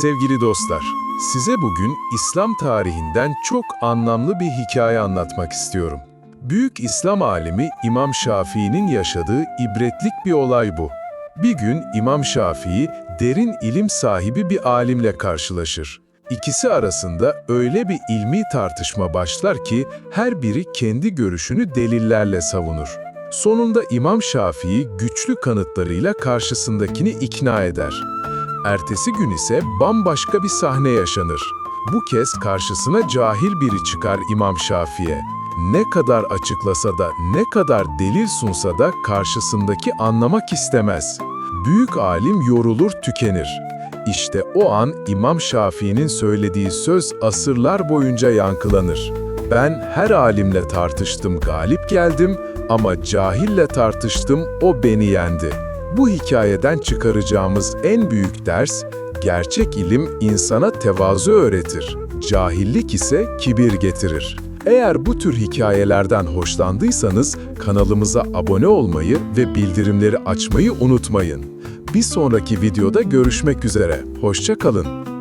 Sevgili dostlar, size bugün İslam tarihinden çok anlamlı bir hikaye anlatmak istiyorum. Büyük İslam alimi İmam Şafii'nin yaşadığı ibretlik bir olay bu. Bir gün İmam Şafii derin ilim sahibi bir alimle karşılaşır. İkisi arasında öyle bir ilmi tartışma başlar ki her biri kendi görüşünü delillerle savunur. Sonunda İmam Şafii güçlü kanıtlarıyla karşısındakini ikna eder. Ertesi gün ise bambaşka bir sahne yaşanır. Bu kez karşısına cahil biri çıkar İmam Şafii'ye. Ne kadar açıklasa da, ne kadar delil sunsa da karşısındaki anlamak istemez. Büyük alim yorulur, tükenir. İşte o an İmam Şafii'nin söylediği söz asırlar boyunca yankılanır. Ben her alimle tartıştım, galip geldim ama cahille tartıştım, o beni yendi. Bu hikayeden çıkaracağımız en büyük ders, gerçek ilim insana tevazu öğretir, cahillik ise kibir getirir. Eğer bu tür hikayelerden hoşlandıysanız kanalımıza abone olmayı ve bildirimleri açmayı unutmayın. Bir sonraki videoda görüşmek üzere, hoşça kalın.